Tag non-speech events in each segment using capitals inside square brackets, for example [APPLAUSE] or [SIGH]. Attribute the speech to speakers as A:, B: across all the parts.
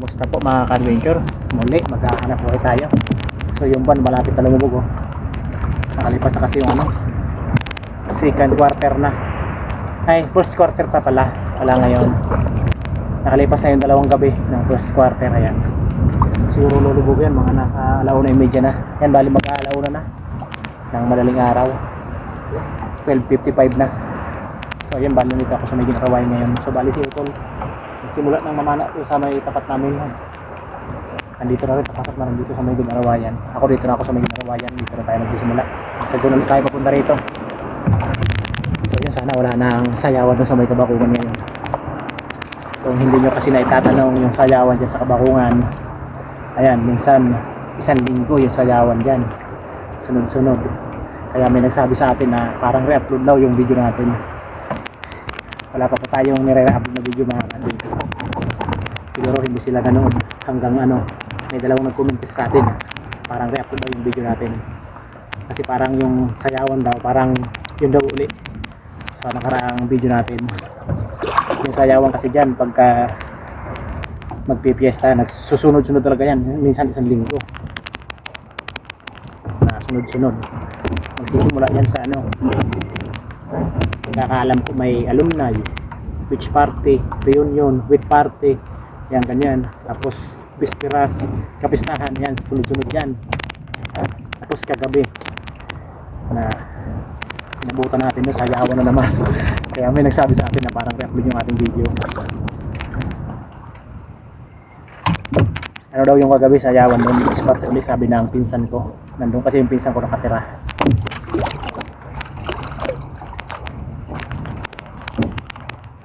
A: Kumusta po mga ka-adventure? Muli, maghahanap buhay tayo. So yung buwan malapit na lumubog oh. Nakalipas na kasi yung ano, second quarter na. Ay, first quarter pa pala. Wala ngayon. Nakalipas na yung dalawang gabi ng first quarter. Ayan. Siguro lulubog yan mga nasa alauna yung media na. Yan, bali mag-aalauna na. Ng madaling araw. 12.55 na. So ayan, bali nito ako sa may ginakaway ngayon. So bali si Utol. Simula ng mamana doon sa may tapat namin yan. Nandito na rin, papasok na rin dito sa may ginarawayan. Ako dito na ako sa may ginarawayan. Dito na tayo magsisimula. Sa doon ulit tayo papunta rito. So yun, sana wala nang sayawan doon sa may kabakungan ngayon. Kung hindi nyo kasi naitatanong yung sayawan dyan sa kabakungan, ayan, minsan isang linggo yung sayawan dyan. Sunod-sunod. Kaya may nagsabi sa atin na parang re-upload daw yung video natin. Wala pa po tayong nire-upload na video mga kandito. Siguro hindi sila ganoon hanggang ano, may dalawang nag-comment sa atin. Parang re-upload daw yung video natin. Kasi parang yung sayawan daw, parang yun daw uli sa nakaraang video natin. Yung sayawan kasi dyan, pagka magpipiesta, nagsusunod-sunod talaga yan. Minsan isang linggo. Na sunod-sunod. Magsisimula yan sa ano, Nakakaalam ko may alumni, which party, reunion, with party, yan ganyan. Tapos bisperas, kapistahan, yan, sunod-sunod yan. Tapos kagabi, na inabutan natin doon, sayawan na naman. [LAUGHS] Kaya may nagsabi sa atin na parang re-upload yung ating video. Ano daw yung kagabi sayawan doon, is party ulit sabi ng pinsan ko. Nandun kasi yung pinsan ko nakatira.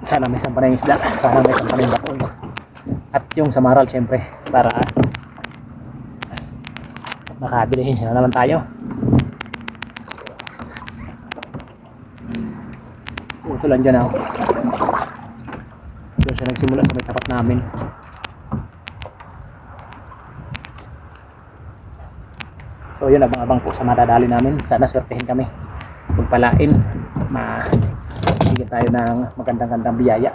A: Sana may sampa na yung isda. Sana may sampa na yung bakong at yung samaral syempre para makabilihin siya na naman tayo. Ito lang dyan ako doon siya nagsimula sa may tapat namin. So yun abang-abang po sa madadali namin. Sana swertehin kami. Pagpalain ma bigyan tayo ng magandang-gandang biyaya.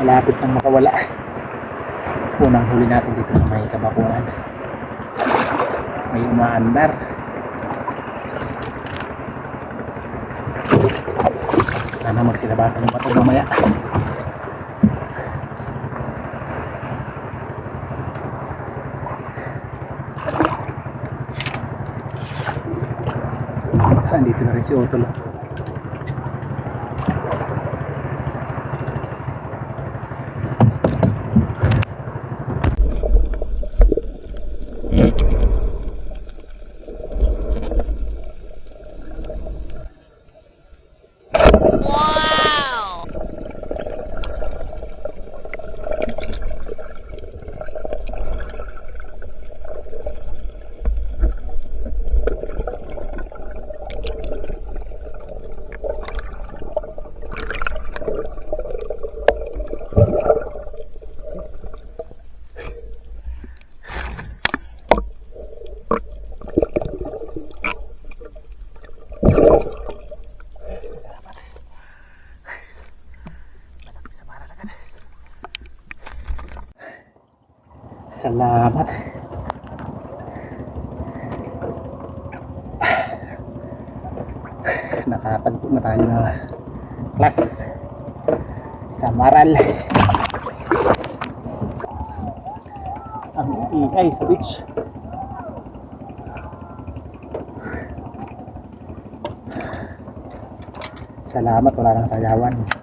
A: Malapit nang makawala. Unang huli natin dito sa may kabakuan. May umaandar. Sana magsilabasan yung bato mamaya. Andito na rin si Otol. Salamat. Nakatagpo na tayo na class sa Maral. Ang ingay sa beach. Salamat, wala nang sayawan.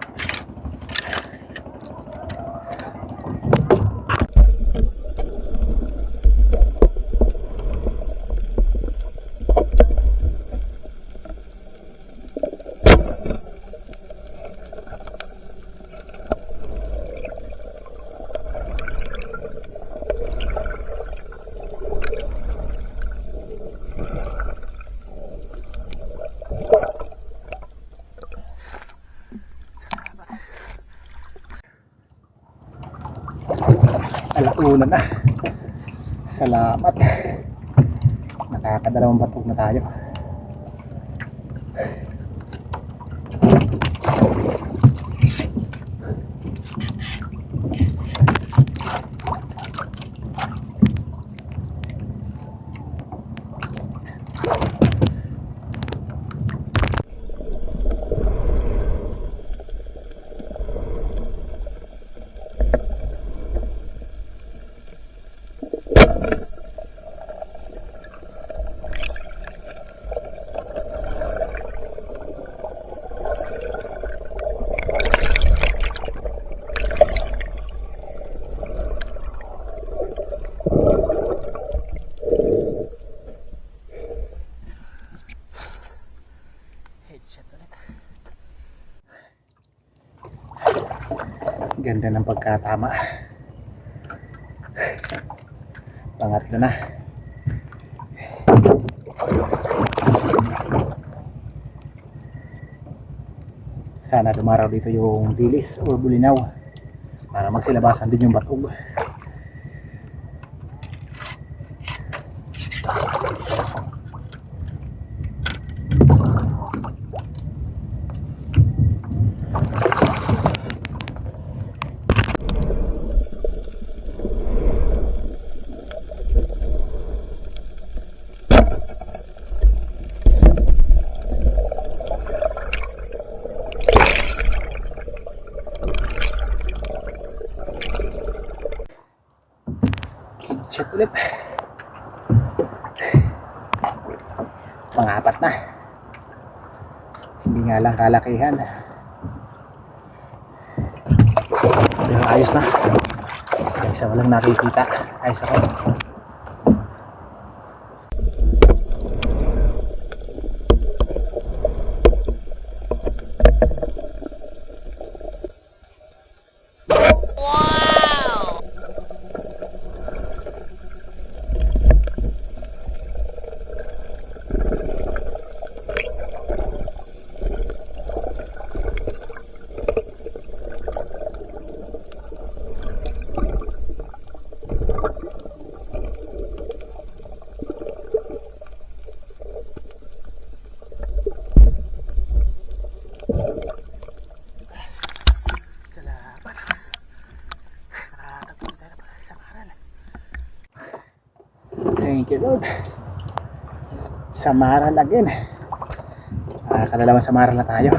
A: Alauna na. Salamat. Nakakadalawang batog na tayo. Ganda ng pagkatama. Pangatlo na. Sana dumaraw dito yung dilis or bulinaw para magsilabasan din yung batog. Shit ulit. Pangapat na. Hindi nga lang kalakihan. Pero ayos na. Ay, isa walang nakikita. Ayos ako. Thank you Lord. Sa maral again. Nakakadalawang sa maral na tayo.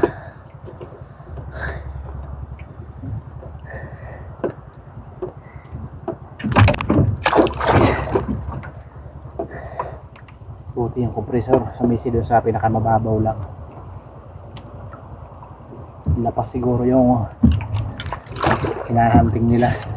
A: Buti yung compressor. Sumisi doon sa pinakamababaw lang. Lapas siguro yung hinahanting nila.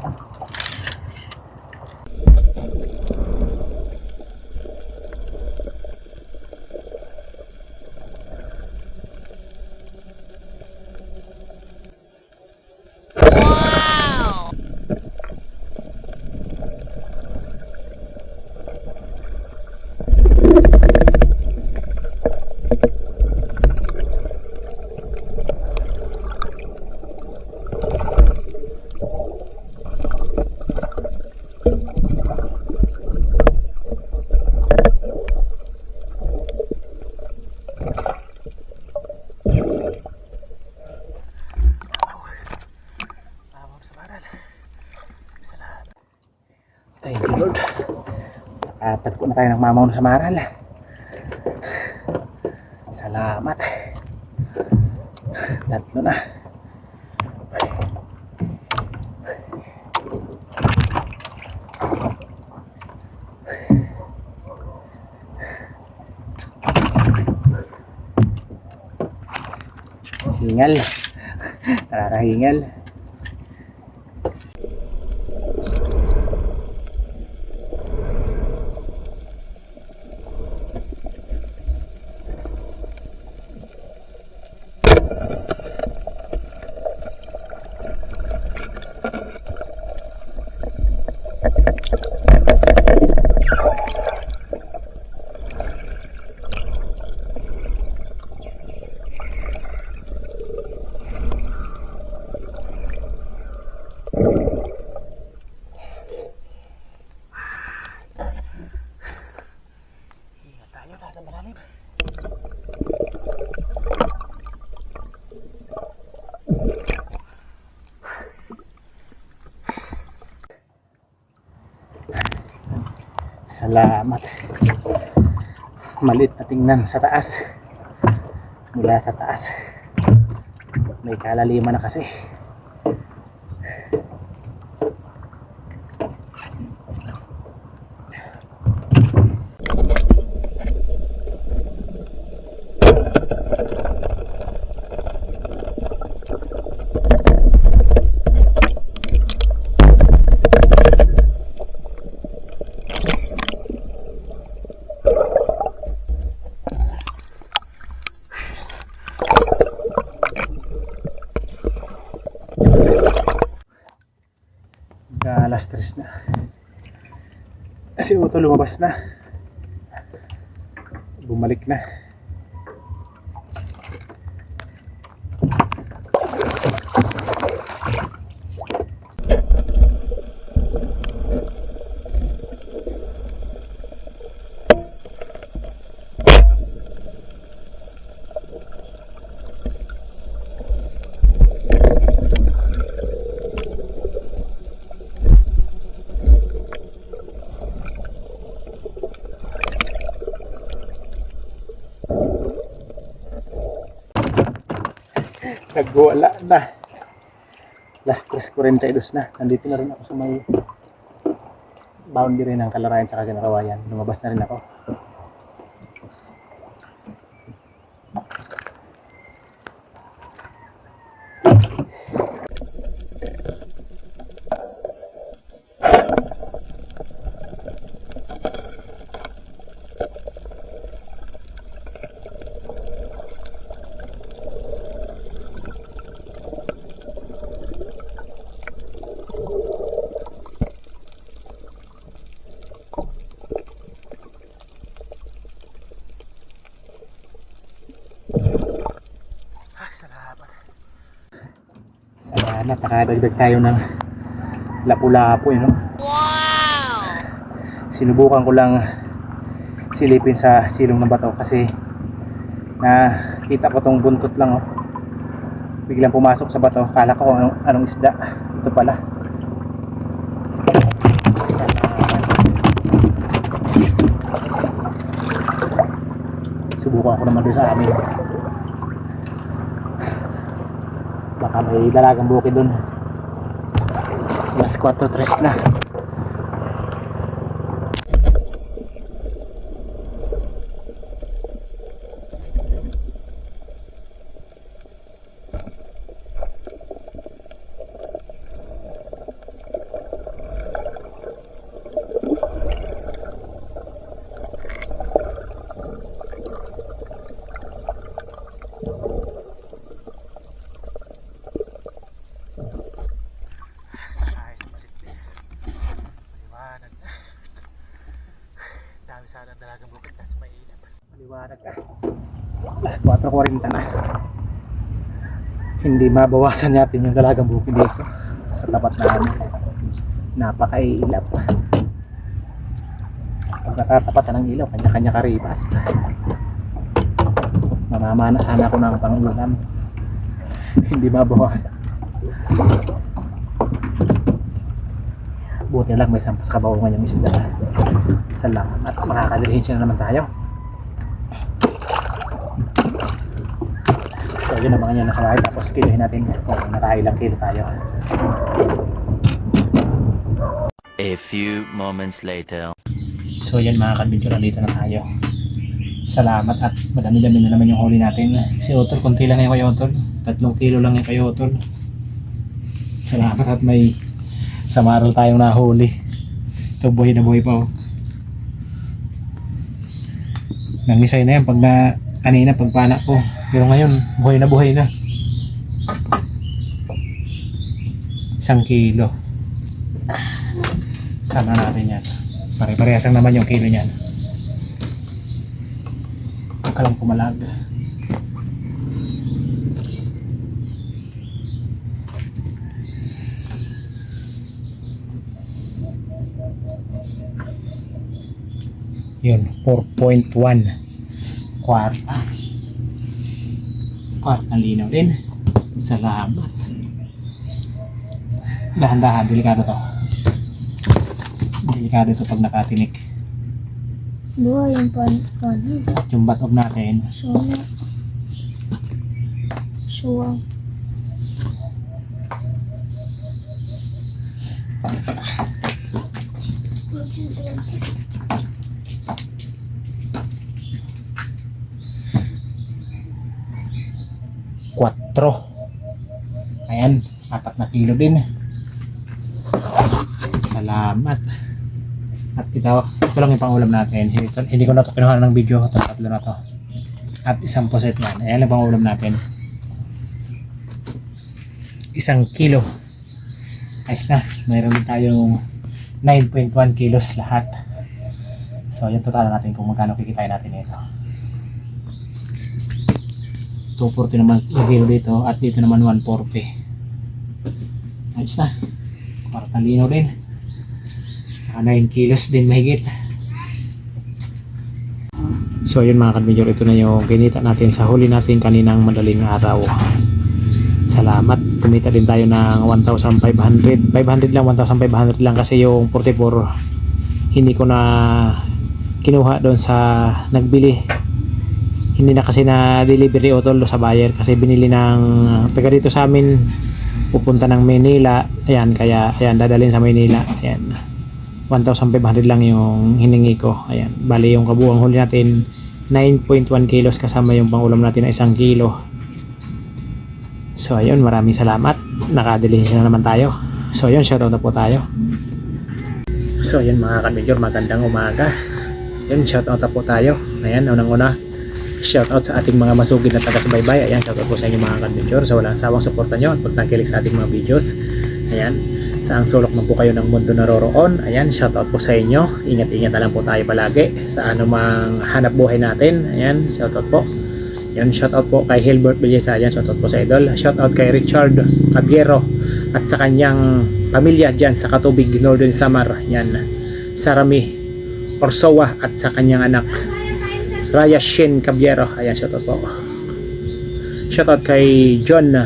A: Nakatagpo na tayo ng mamaw sa maral. Salamat. Tatlo na. Hingal. Nakakahingal. Hingal tayo, nasa malalim. Salamat. Malit na tingnan sa taas. Mula sa taas. May kalaliman na kasi. Tres na. Si Uto lumabas na. Bumalik na. Nagwala na. Last 3.42 na. Nandito na rin ako sa may boundary ng Kalarayan sa Kinarawayan. Lumabas na rin ako. Salamat. Salamat. Nakadagdag tayo ng lapu-lapu. Eh, no? Wow! Sinubukan ko lang silipin sa silong ng bato kasi nakita ko tong buntot lang. Oh. Biglang pumasok sa bato. Kala ko anong, anong isda. Ito pala. Subukan ko naman doon sa amin. Baka may dalagang buki doon. Alas 4.3 na. Maliwanag na. [SIGHS] Dami sana ang dalagang bukit kasi may inap. Maliwanag na. Alas 4.40 na. Hindi mabawasan natin yung dalagang bukid dito sa tapat namin. Napakailap. Pag natatapatan ng ilaw, kanya-kanya karibas. Mamamana sana ako ng pangulam. Hindi mabawasan. Buti lang may sampas kabaungan yung isda. Salamat. Makakadirihin na naman tayo. So yun ang mga nyo nasa bahay. Tapos kiluhin natin kung nakailang kilo tayo.
B: A few moments later.
A: So yan mga kadventure, nandito na tayo. Salamat at madami-dami na naman yung huli natin. Si Otol, konti lang yung kay Otol. Tatlong kilo lang yung kay Otol. Salamat at may samaral tayong nahuli. Ito buhay na buhay pa oh. Nangisay na yan pag na kanina pagpana ko. Pero ngayon, buhay na buhay na. Isang kilo. Sama natin yan. Pare-parehas naman yung kilo niyan. Huwag ka lang pumalag. Yun, 4.1. Kwarta. Kwarta linaw din. Salamat. Dahan-dahan, delikado to. Delikado to pag nakatinik.
C: Buhay yung pan paano?
A: Yung batob natin,
C: Suna. Suwang.
A: Quattro. Ayan, apat na kilo din. Salamat. At ito, ito lang yung pangulam natin. Hindi, hindi ko na ito kinuha ng video. Ito tatlo na to. At isang poset yan. Ayan lang pangulam natin. Isang kilo. Ayos na. Mayroon din tayong 9.1 kilos lahat. So, yung total natin kung magkano kikitain natin ito. 240 naman yung kilo dito at dito naman 140 ayos na. Kwartang linaw din Saka 9 kilos din mahigit. So yun mga kadmidyor ito na yung kinita natin sa huli natin kaninang madaling araw. Salamat. Kumita din tayo ng 1,500 500 lang 1,500 lang kasi yung 44 hindi ko na kinuha doon sa nagbili hindi na kasi na delivery o tolo sa buyer kasi binili ng taga dito sa amin pupunta ng Manila ayan kaya ayan dadalhin sa Manila ayan. 1,500 lang yung hiningi ko. Ayan. Bali yung kabuang huli natin 9.1 kilos kasama yung pangulam natin na isang kilo. So ayun maraming salamat. Nakadelihin na naman tayo. So ayun shoutout na po tayo. So ayun mga kamidyor magandang umaga. Yun shoutout na po tayo. Ayan unang una shoutout sa ating mga masugid na taga-subaybay. Ayan, shoutout po sa inyo mga kadventure sa walang sawang suporta nyo at pagtangkilik sa ating mga videos. Ayan, saang sulok man po kayo ng mundo naroroon. Ayan, shoutout po sa inyo. Ingat-ingat na lang po tayo palagi sa anumang hanap buhay natin. Ayan, shoutout po. Ayan, shoutout po kay Hilbert Belleza. Ayan, shoutout po sa idol. Shoutout kay Richard Cabiero at sa kanyang pamilya dyan sa Katubig, Northern Samar. Ayan, Sarami Orsowa at sa kanyang anak Raya Shin Cabiero. Ayan, shoutout po. Shoutout kay John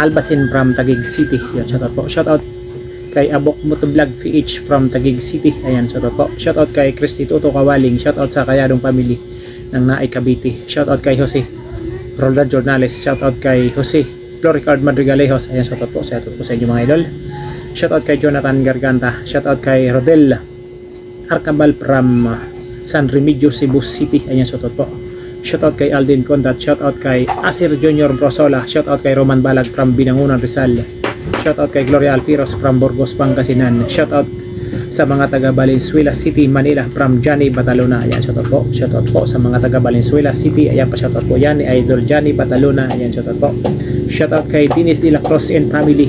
A: Albasin from Taguig City. Ayan, shoutout po. Shoutout kay Abok Motovlog PH from Taguig City. Ayan, shoutout po. Shoutout kay Christy Toto Kawaling. Shoutout sa Kayadong Family ng Naay Cavite. Shoutout kay Jose Roldan Jornales. Shoutout kay Jose Floricard Madrigalejos. Ayan, shoutout po. Shoutout po sa inyo mga idol. Shoutout kay Jonathan Garganta. Shoutout kay Rodel Arcabal from San Remigio, Cebu City. Ayan, shoutout po. Shoutout kay Alden Condat. Shoutout kay Asir Junior Brosola. Shoutout kay Roman Balag from Binangunan, Rizal. Shoutout kay Gloria Alfiros from Burgos, Pangasinan. Shoutout sa mga taga Valenzuela City, Manila from Johnny Batalona. Ayan, shoutout po. Shoutout po sa mga taga Valenzuela City. Ayan pa shoutout po yan Idol Johnny Batalona. Ayan, shoutout po. Shoutout kay Dennis De La Cruz and family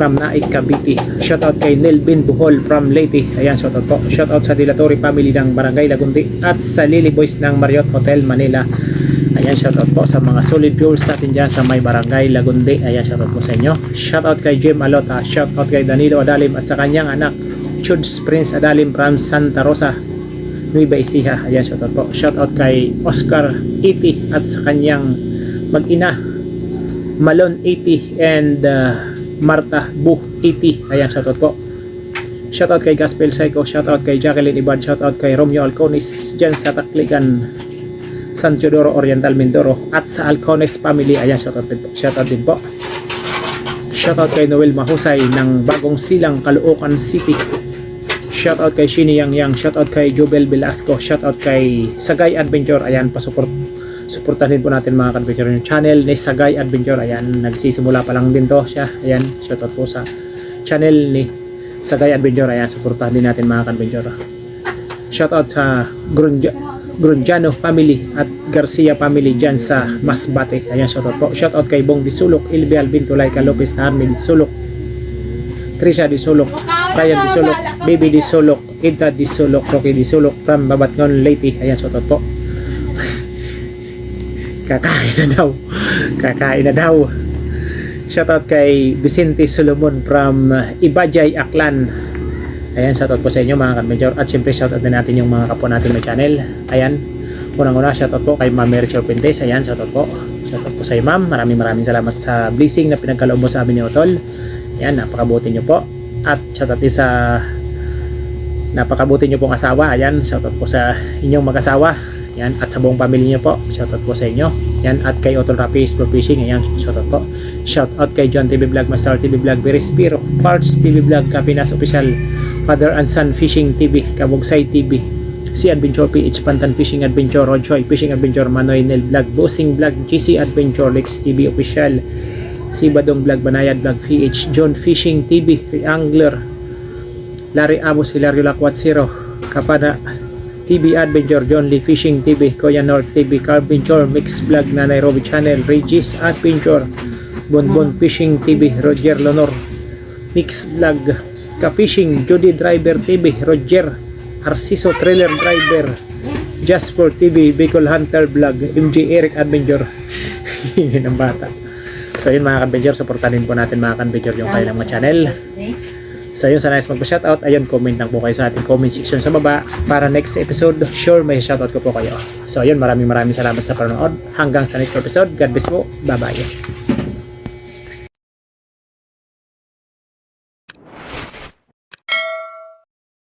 A: from Naik Cavite. Shoutout kay Nelvin Buhol from Leyte. Ayan, shoutout po. Shoutout sa Dilatori family ng Barangay Lagunti at sa Lily Boys ng Marriott Hotel Manila. Ayan, shoutout po sa mga solid viewers natin dyan sa may Barangay Lagundi. Ayan, shoutout po sa inyo. Shoutout kay Jim Alota. Shoutout kay Danilo Adalim at sa kanyang anak Chuds Prince Adalim from Santa Rosa. Nueva Ecija. Ayan, shoutout po. Shoutout kay Oscar Iti at sa kanyang mag-ina Malon 80 and uh, Marta Bu 80. Ayan, shoutout po. Shoutout kay Gospel Psycho, shoutout kay Jacqueline Ibad, shoutout kay Romeo Alconis dyan sa Takligan, San Teodoro Oriental Mindoro at sa Alcones family. Ayan, shoutout din po. Shoutout din po. Shoutout kay Noel Mahusay ng Bagong Silang, Caloocan City. Shoutout kay Shini Yang Yang, shoutout kay Jobel Velasco, shoutout kay Sagay Adventure. Ayan, pasupport suportahan din po natin mga adventure yung channel ni Sagay Adventure. Ayan, nagsisimula pa lang din to siya. Ayan, shoutout po sa channel ni Sagay Adventure. Ayan, suportahan din natin mga adventure. Shoutout sa Grunja, Grunjano family at Garcia family dyan sa Masbate. Ayan, shoutout po. Shoutout kay Bong Disulok, Ilbe Alvin Tulay, Lopez Armin Disulok, Trisha Disulok, Ryan Disulok, Baby Disulok, Ida Disulok, Rocky Disulok from Babatngon, Leyte. Ayan, shoutout po. Kakain na daw. Kakain na daw. Shoutout kay Vicente Solomon from Ibajay, Aklan. Ayan, shoutout po sa inyo mga ka-major. At syempre shoutout din natin yung mga kapwa natin may channel. Ayan, unang-una shoutout po kay Ma'am Merichel Pintes. Ayan, shoutout po. Shoutout po sa iyo ma'am. Maraming maraming salamat sa blessing na pinagkaloob mo sa amin ni Otol. Ayan, napakabuti nyo po. At shoutout din sa napakabuti nyo pong asawa. Ayan, shoutout po sa inyong mag-asawa. Yan, at sa buong pamilya niyo po, shoutout po sa inyo. Yan, at kay Otol Rapis Pro Fishing, ayan, shoutout po. Shoutout kay John TV Vlog, Master TV Vlog, Verispiro, Parts TV Vlog, Kapinas Official, Father and Son Fishing TV, Kabugsay TV, si Adventure PH, Pantan Fishing Adventure, Rojoy Fishing Adventure, Manoy Nel Vlog, Bossing Vlog, GC Adventure, Lex TV Official, si Badong Vlog, Banayad Vlog, PH, John Fishing TV, Angler, Larry Amos, Hilario Lakwat Zero, Kapana, TV Adventure, John Lee Fishing TV, Kuya North TV, Carventure, Mix Vlog na Nairobi Channel, Regis Adventure, Bonbon Fishing TV, Roger Lonor, Mix Vlog, Ka-Fishing, Judy Driver TV, Roger, Arciso Trailer Driver, Jasper TV, Bicol Hunter Vlog, MJ Eric Adventure. [LAUGHS] Yun ang bata. So yun mga ka-adventure, supportanin po natin mga ka-adventure yung kanilang mga channel. So yun, sa nice magpa-shoutout, ayun, comment lang po kayo sa ating comment section sa baba para next episode, sure may shoutout ko po kayo. So yun, maraming maraming salamat sa panonood. Hanggang sa next episode, God bless po. Bye-bye.